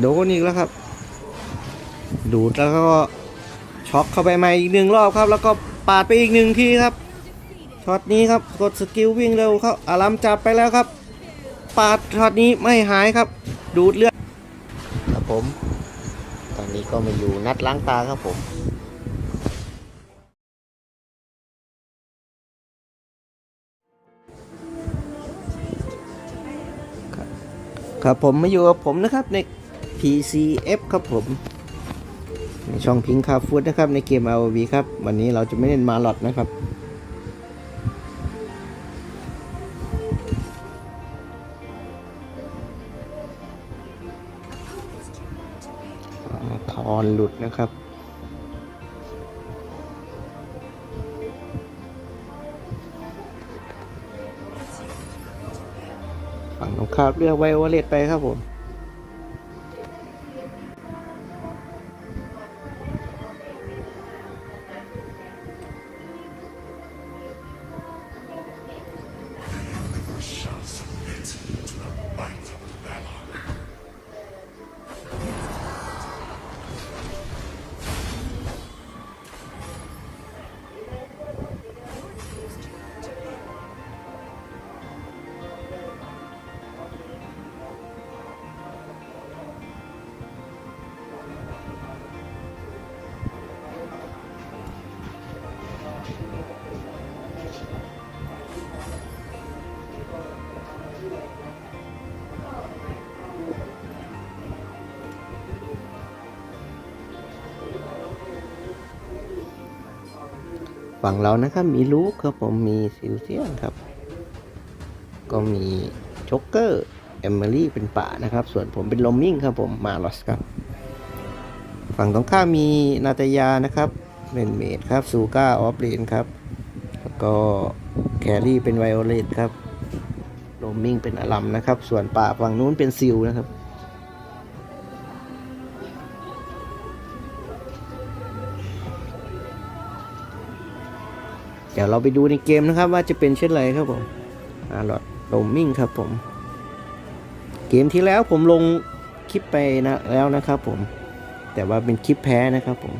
โดนอีกแล้วครับ ดูดแล้วก็ช็อกเข้าไปใหม่อีกหนึ่งรอบครับ แล้วก็ปาดไปอีกหนึ่งทีครับช็อตนี้ครับกดสกิลวิ่งเร็วครับอารัมจับไปแล้วครับ ปาดช็อตนี้ไม่หายครับ ดูดเลือดครับผม ตอนนี้ก็มาอยู่นัดล้างตาครับผมครับผมมาอยู่กับผมนะครับใน PCF ครับผม ในช่องพิงคาฟูดนะครับ ในเกม ROV ครับ วันนี้เราจะไม่เล่นมาลอดนะครับ ทอนหลุดนะครับฝั่งตรงข้ามเลือกไวโอเลตไปครับผม ฝั่งเรานะครับ มีลูกครับผมมีซิลเซียนครับ ก็มีช็อกเกอร์เอมเมอรี่เป็นป่านะครับ ส่วนผมเป็นลมมิ่งครับผมมาลอสครับ ฝั่งตรงข้ามมีนาตยานะครับเป็นเมดครับซูก้าออฟเลนครับ แล้วก็แครี่เป็นไวโอเลตครับลมมิ่งเป็นอลัมนะครับ ส่วนป่าฝั่งนู้นเป็นซิลนะครับ ดี๋ยวเราไปดูในเกมนะครับว่าจะเป็นเช่นไรครับผมอาร์ลอดโรมมิ่งครับผม เกมที่แล้วผมลงคลิปไปนะแล้วนะครับผม แต่ว่าเป็นคลิปแพ้นะครับผม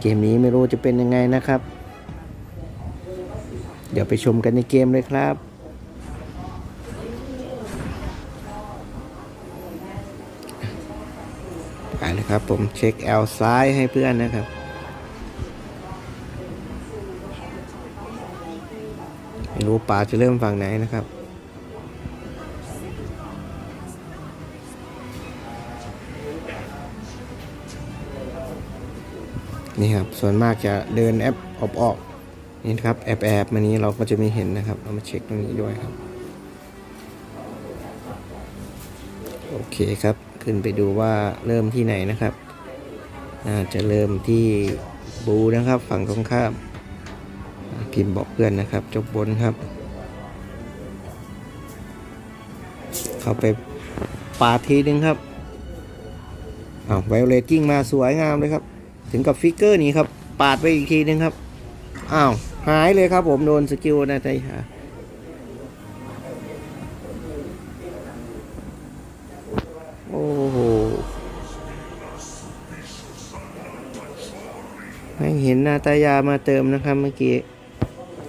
เกมนี้ไม่รู้จะเป็นยังไงนะครับ เดี๋ยวไปชมกันในเกมเลยครับไปเลยครับผมเช็คแอลซ้ายให้เพื่อนนะครับ ไม่รู้ป่าจะเริ่มฝั่งไหนนะครับ นี่ครับ ส่วนมากจะเดินแอปออกออกๆนี่ครับแอบแอบมานี้เราก็จะไม่เห็นนะครับ เรามาเช็คตรงนี้ด้วยครับ โอเคครับ ขึ้นไปดูว่าเริ่มที่ไหนนะครับ น่าจะเริ่มที่บูนะครับ ฝั่งตรงข้าม พิมพ์บอกเพื่อนนะครับ จบบนครับ เข้าไปปาทีนึงครับอ้าวไวโอเลตกิ้งมาสวยงามเลยครับ ถึงกับฟิกเกอร์นี้ครับ ปาดไปอีกทีนึงครับอ้าวหายเลยครับผมโดนสกิลนะใจหาโอ้โหให้เห็นนาตายามาเติมนะครับเมื่อกี้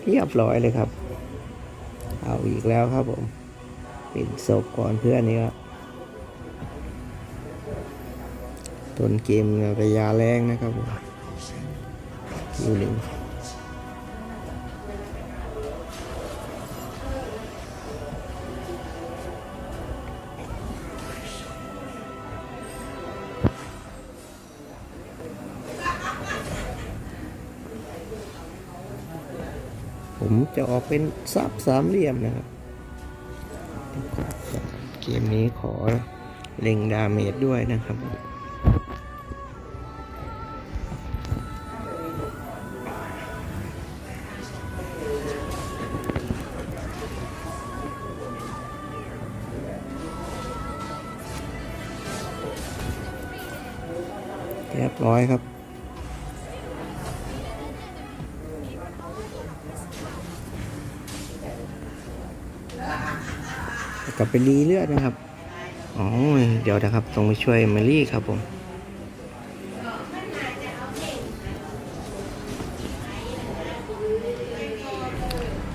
เรียบร้อยเลยครับ เอาอีกแล้วครับผมเป็นศพก่อนเพื่อนนี่ครับต้นเกมระยะแรงนะครับผมอยู่หนึ่ง จะออกเป็นซับสามเหลี่ยมนะครับ เกมนี้ขอเล็งดาเมจด้วยนะครับเรียบร้อยครับ ไปรีเลือดนะครับ อ๋อ เดี๋ยวนะครับ ต้องไปช่วยเมลี่ครับผม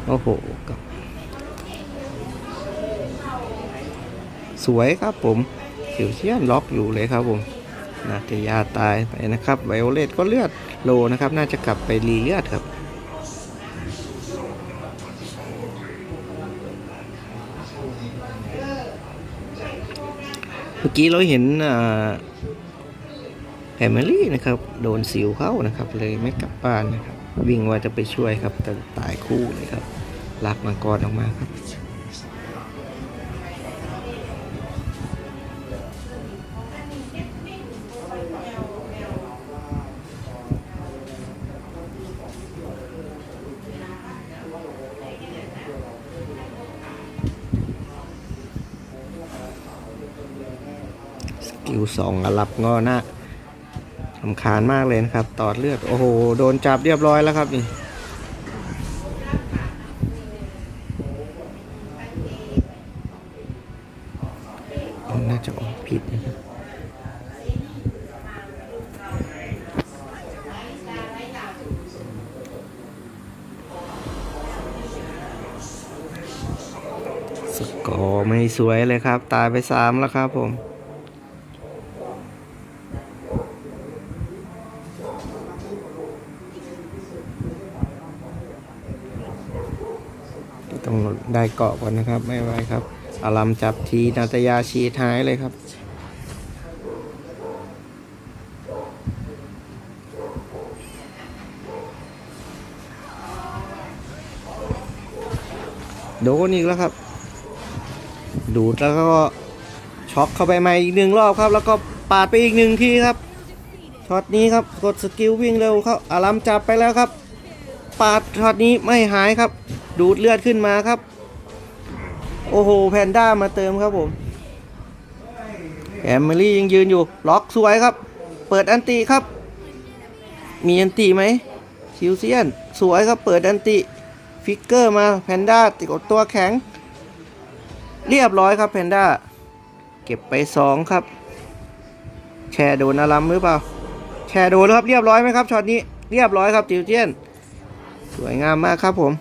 โอ้โหครับสวยครับผมสิวเชียนล็อกอยู่เลยครับผมนาตยาตายไปนะครับไวโอเลตก็เลือดโลนะครับ น่าจะกลับไปรีเลือดครับ เมื่อกี้เราเห็นแอมิลี่นะครับ โดนสิวเข้านะครับ เลยไม่กลับบ้านนะครับ วิ่งว่าจะไปช่วยครับแต่ตายคู่เลยครับลากมังกรออกมาครับ กิลสองอะรับงอหน้าสำคาญมากเลยนะครับ ตอดเลือด โอ้โห โดนจับเรียบร้อยแล้วครับนี่น่าจะออกผิดนะครับสกอร์ไม่สวยเลยครับ ตายไปสามแล้วครับผม ต้อง ได้เกาะก่อนนะครับ ไม่ไหวครับ อารัมจับทีนาตยาชีท้ายเลยครับ โดนอีกแล้วครับ ดูดแล้วก็ช็อกเข้าไปใหม่อีกหนึ่งรอบครับ แล้วก็ปาดไปอีกหนึ่งทีครับช็อตนี้ครับกดสกิลวิ่งเร็วเข้าอารัมจับไปแล้วครับ ปาดช็อตนี้ไม่หายครับ ดูดเลือดขึ้นมาครับ โอ้โหแพนด้ามาเติมครับผมแอมเมลี่ยังยืนอยู่ ล็อกสวยครับ เปิดอันติครับ มีอันติไหมชิวเซียน สวยครับ เปิดอันติ ฟิกเกอร์มาแพนด้าติดกับตัวแข็ง เรียบร้อยครับแพนด้า เก็บไปสองครับ แชร์โดนอารัมหรือเปล่า แชร์โดนแล้วครับ เรียบร้อยไหมครับช็อตนี้ เรียบร้อยครับจิวเจียน สวยงามมากครับผม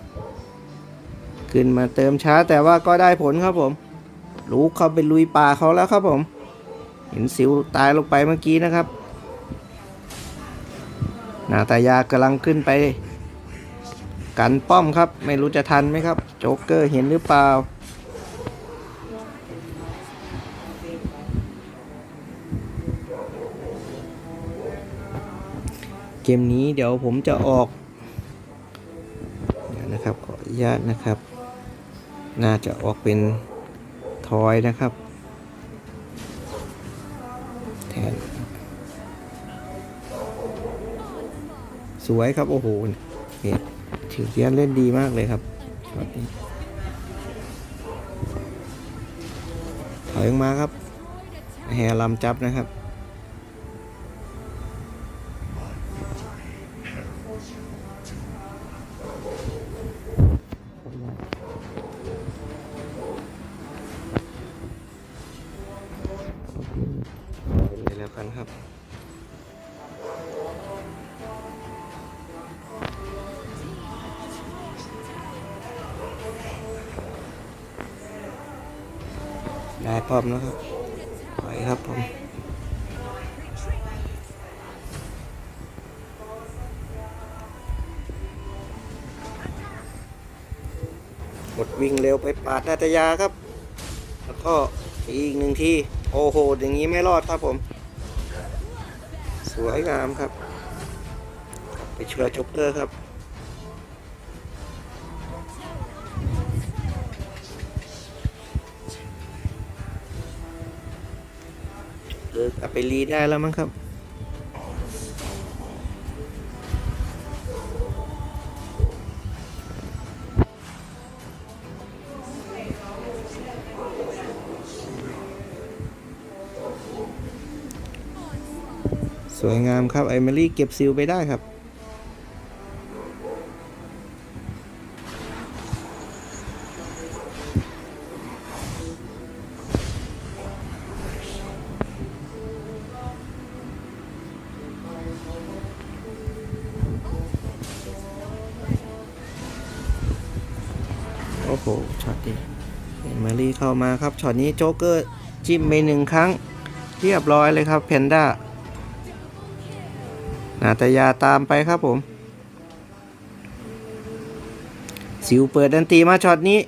ขึ้นมาเติมช้าแต่ว่าก็ได้ผลครับผมลูกเขาไปลุยป่าเขาแล้วครับผม เห็นสิวตายลงไปเมื่อกี้นะครับ นาตายากำลังขึ้นไป กันป้อมครับ ไม่รู้จะทันไหมครับ โจ๊กเกอร์เห็นหรือเปล่า เกมนี้เดี๋ยวผมจะออกนะครับขออนุญาตนะครับ น่าจะออกเป็นทอยนะครับ แทน สวยครับ โอ้โหเห็นถือเทียนเล่นดีมากเลยครับช็อตนี้ถอยออกมาครับแฮลำจับนะครับ กันครับ ได้พร้อมแล้วครับไปครับผมหมดวิ่งเร็วไปปาดนาตยาครับ แล้วก็อีกหนึ่งที โอ้โห อย่างนี้ไม่รอดครับผม วยงามครับ ไปเช่อจ็อกเกอร์ครับเออไปรีได้แล้วมั้งครับ สวยงามครับไอเมลี่เก็บซิลไปได้ครับ โอ้โหช็อตดีเอมารี่เข้ามาครับช็อตนี้โจ๊กเกอร์จิ้มไปหนึ่งครั้ง เรียบร้อยเลยครับแพนด้า นาตยาตามไปครับผม สิวเปิดดันตีมาช็อตนี้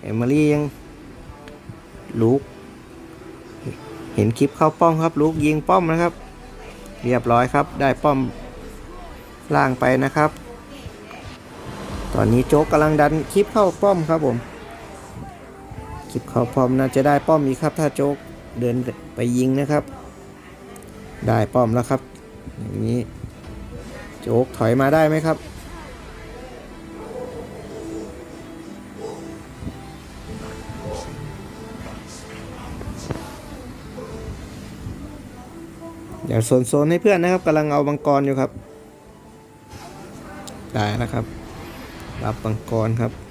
เอมิลี่ยังลูกเห็นคลิปเข้าป้อมครับลูกยิงป้อมนะครับ เรียบร้อยครับ ได้ป้อมล่างไปนะครับ ตอนนี้โจ๊กกำลังดันคลิปเข้าป้อมครับผม คลิปเข้าป้อมน่าจะได้ป้อมอีกครับ ถ้าโจ๊กเดินไปยิงนะครับ ได้ป้อมแล้วครับ อย่างนี้ โจ๊กถอยมาได้ไหมครับ เดี๋ยวโซนๆให้เพื่อนนะครับกำลังเอาบังกรอยู่ครับ ได้แล้วครับ รับบังกรครับ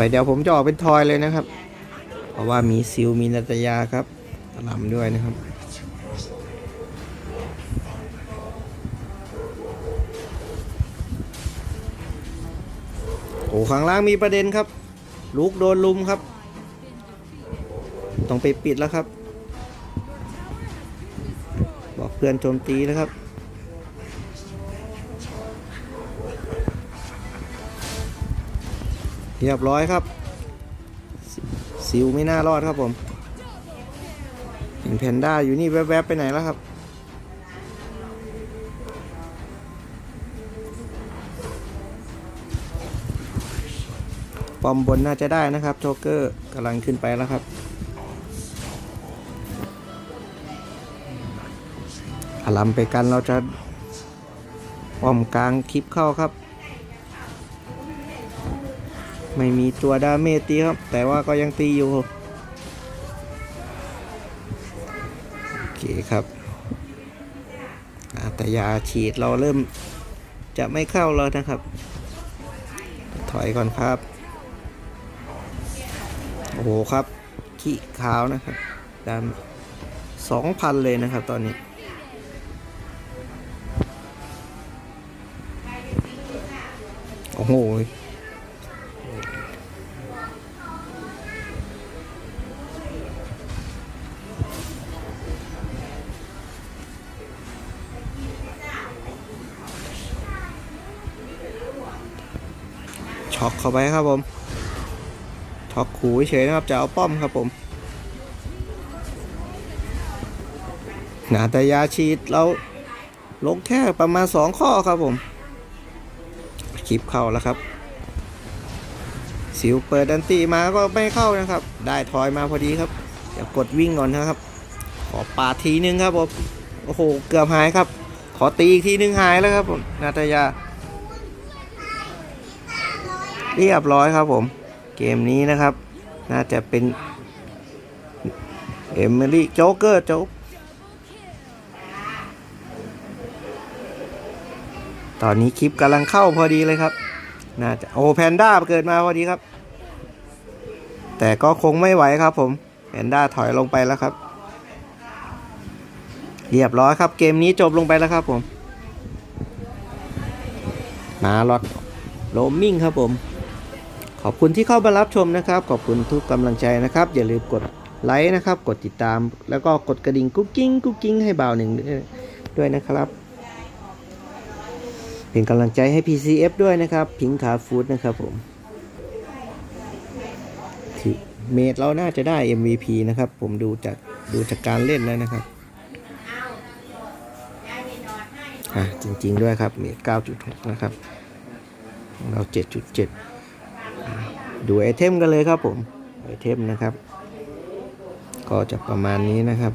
ไปเดี๋ยวผมจะออกเป็นทอยเลยนะครับ เพราะว่ามีซิลมีนัตยาครับลำด้วยนะครับโอ้ข้างล่างมีประเด็นครับ ลูกโดนลุมครับ ต้องไปปิดแล้วครับ บอกเพื่อนโจมตีแล้วครับ เรียบร้อยครับซิซิลไม่น่ารอดครับผมเห็นแพนด้าอยู่นี่แวบๆไปไหนแล้วครับ ปอมบนน่าจะได้นะครับโจเกอร์กำลังขึ้นไปแล้วครับ อลัมไปกันเราจะป้อมกลางคลิปเข้าครับ ไม่มีตัวดาเมจตีครับ แต่ว่าก็ยังตีอยู่โอเคครับแต่ยาฉีดเราเริ่มจะไม่เข้าแล้วนะครับ ถอยก่อนครับ โอ้โหครับ ขี้ขาวนะครับดำสองพันเลยนะครับตอนนี้โอ้โห ช็อกเข้าไปครับผมช็อกขู่เฉยนะครับจะเอาป้อมครับผมนาตายาฉีดเราลงแค่ประมาณ 2 ข้อครับผมคลิปเข้าแล้วครับ สิวเปิดดันตีมาก็ไม่เข้านะครับ ได้ถอยมาพอดีครับ เดี๋ยวกดวิ่งก่อนนะครับ ขอปาทีนึงครับผม โอ้โห เกือบหายครับ ขอตีอีกทีนึงหายแล้วครับผม นาตายา เรียบร้อยครับผม เกมนี้นะครับ น่าจะเป็นเอมิลี่โจ๊กเกอร์โจ๊กตอนนี้คลิปกำลังเข้าพอดีเลยครับ น่าจะโอ้แพนด้าเกิดมาพอดีครับ แต่ก็คงไม่ไหวครับผม แพนด้าถอยลงไปแล้วครับ เรียบร้อยครับ เกมนี้จบลงไปแล้วครับผม มาลอดโรมมิ่งครับผม ขอบคุณที่เข้ามารับชมนะครับ ขอบคุณทุกกำลังใจนะครับ อย่าลืมกดไลค์นะครับ กดติดตาม แล้วก็กดกระดิ่งกุ๊กกิ้งกุ๊กกิ้งให้บ่าวหนึ่งด้วยนะครับ เป็นกำลังใจให้ PCF ด้วยนะครับ พิงคาฟูดนะครับผมเมดเราน่าจะได้ MVP นะครับ ผมดูจากดูจากการเล่นแล้วนะครับอะจริง ๆ ด้วยครับ เมด9.6 นะครับ เรา 7.7 ดูไอเทมกันเลยครับผมไอเทมนะครับ ก็จะประมาณนี้นะครับ